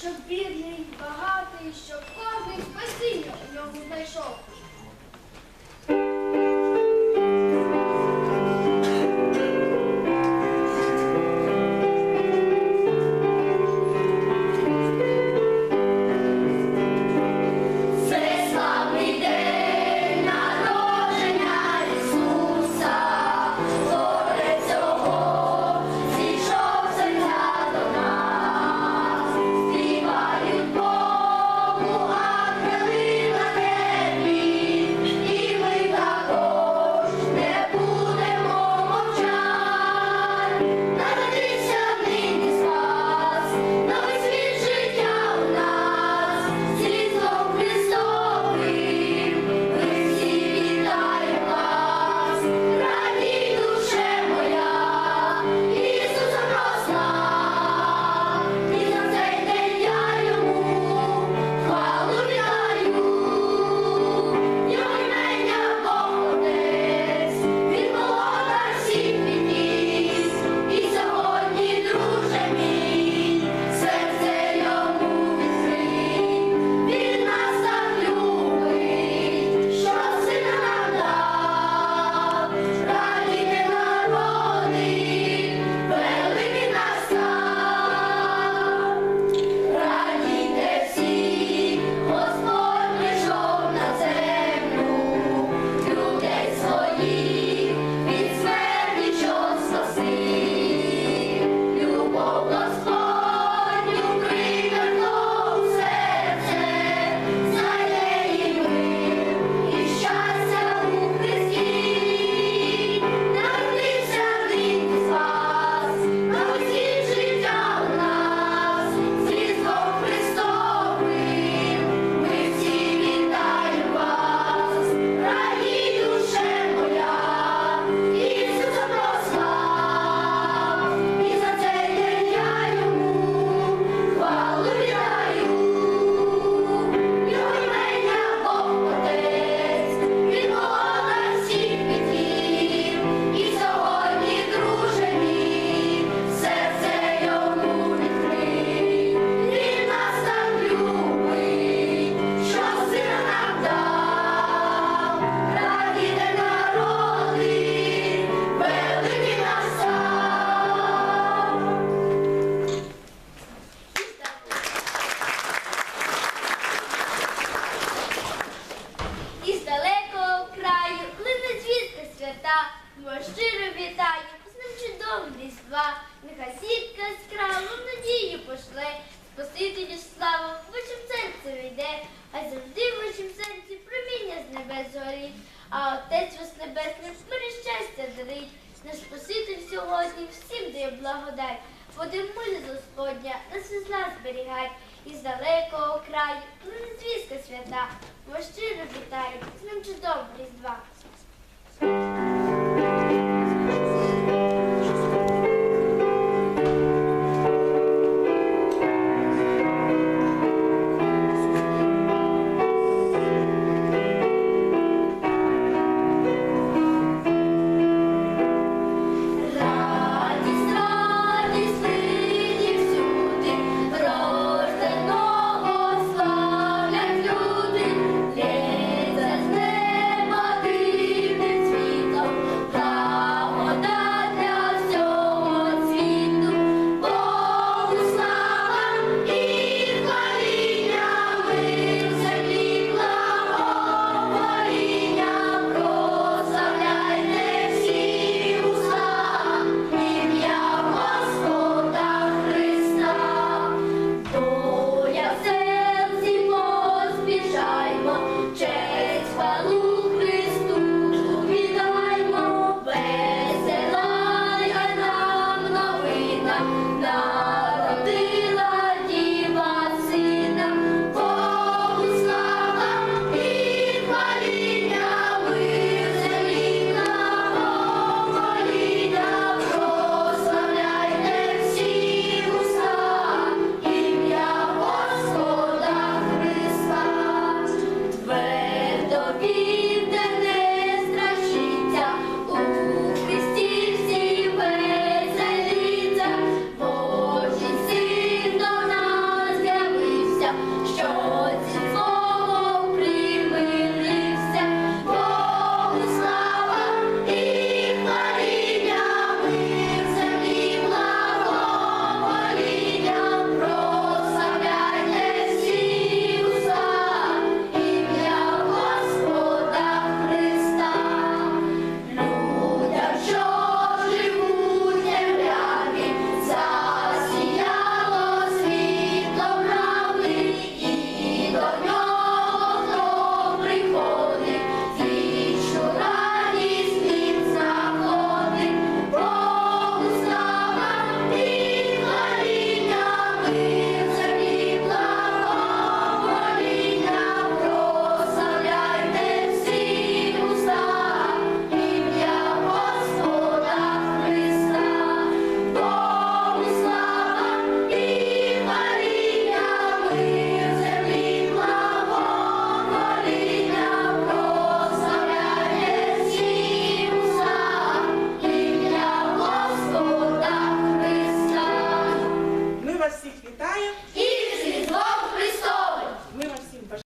щоб бідний, багатий, щоб кожний Спасителі слава, в очим серце йде, а завжди в очим серці проміння з небес горіть, а Отець вас небесний мирі щастя дарить. Наш Спаситель сьогодні всім дає благодать, води муля Господня, нас із нас зберігать, із далекого краю, звістка свята, вас щиро вітають, з ним чудом різдва.